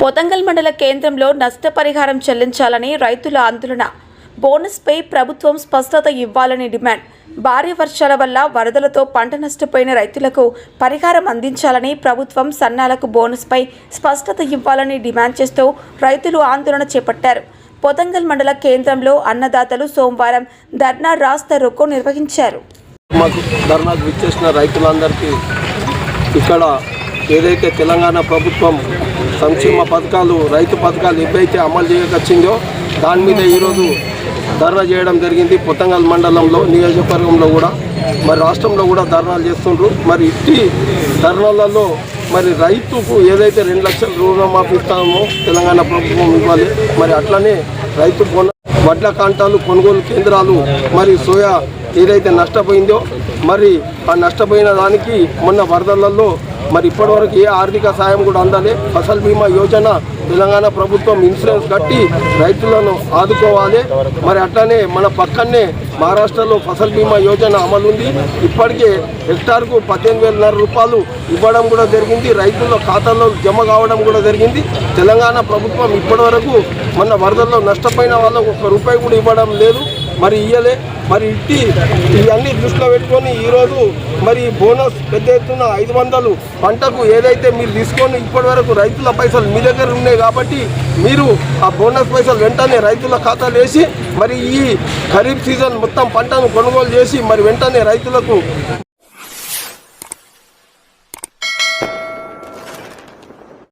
పొతంగల్ మండల కేంద్రంలో నష్టపరిహారం చెల్లించాలని రైతుల ఆందోళన. బోనస్పై ప్రభుత్వం స్పష్టత ఇవ్వాలని డిమాండ్. భారీ వర్షాల వల్ల వరదలతో పంట నష్టపోయిన రైతులకు పరిహారం అందించాలని ప్రభుత్వం సన్నాలకు బోనస్పై స్పష్టత ఇవ్వాలని డిమాండ్ చేస్తూ రైతులు ఆందోళన చేపట్టారు. పొతంగల్ మండల కేంద్రంలో అన్నదాతలు సోమవారం ధర్నా రాస్తా రోకో నిర్వహించారు. మాకు ధర్నాకు విచ్చేసిన రైతులందరికీ ఇక్కడ ఏదైతే తెలంగాణ ప్రభుత్వం సంక్షేమ పథకాలు రైతు పథకాలు ఏవైతే అమలు చేయకొచ్చిందో దాని మీద ఈరోజు ధర్నా చేయడం జరిగింది. పొత్తంగల్ మండలంలో నియోజకవర్గంలో కూడా. మరి రాష్ట్రంలో కూడా ధర్నాలు చేస్తుండ్రు. మరి ఇట్టి ధర్నాలలో మరి రైతుకు ఏదైతే రెండు లక్షల రుణమాఫీ ఇస్తామో తెలంగాణ ప్రభుత్వం ఇవ్వాలి. మరి అట్లనే రైతు బోన వడ్ల కాంటాలు కొనుగోలు కేంద్రాలు మరి సోయా ఏదైతే నష్టపోయిందో మరి ఆ నష్టపోయిన దానికి మొన్న వరదలలో మరి ఇప్పటివరకు ఏ ఆర్థిక సాయం కూడా అందాలి. ఫసల్ బీమా యోజన తెలంగాణ ప్రభుత్వం ఇన్సూరెన్స్ కట్టి రైతులను ఆదుకోవాలి. మరి అట్లానే మన పక్కనే మహారాష్ట్రలో ఫసల్ బీమా యోజన అమలు ఉంది ఇప్పటికే హెక్టార్కు పద్దెనిమిది వేలన్నర రూపాయలు ఇవ్వడం కూడా జరిగింది. రైతుల ఖాతాల్లో జమ కావడం కూడా జరిగింది. తెలంగాణ ప్రభుత్వం ఇప్పటివరకు మొన్న వరదల్లో నష్టపోయిన వాళ్ళకు ఒక్క రూపాయి కూడా ఇవ్వడం లేదు. మరి ఇయ్యలే. మరి ఇట్టి ఇవన్నీ దృష్టిలో పెట్టుకొని ఈరోజు మరి బోనస్ పెద్ద ఎత్తున ఐదు వందలు పంటకు ఏదైతే మీరు తీసుకొని ఇప్పటి వరకు రైతుల పైసలు మీ దగ్గర ఉన్నాయి కాబట్టి మీరు ఆ బోనస్ పైసలు వెంటనే రైతుల ఖాతాలు వేసి మరి ఈ ఖరీఫ్ సీజన్ మొత్తం పంటను కొనుగోలు చేసి మరి వెంటనే రైతులకు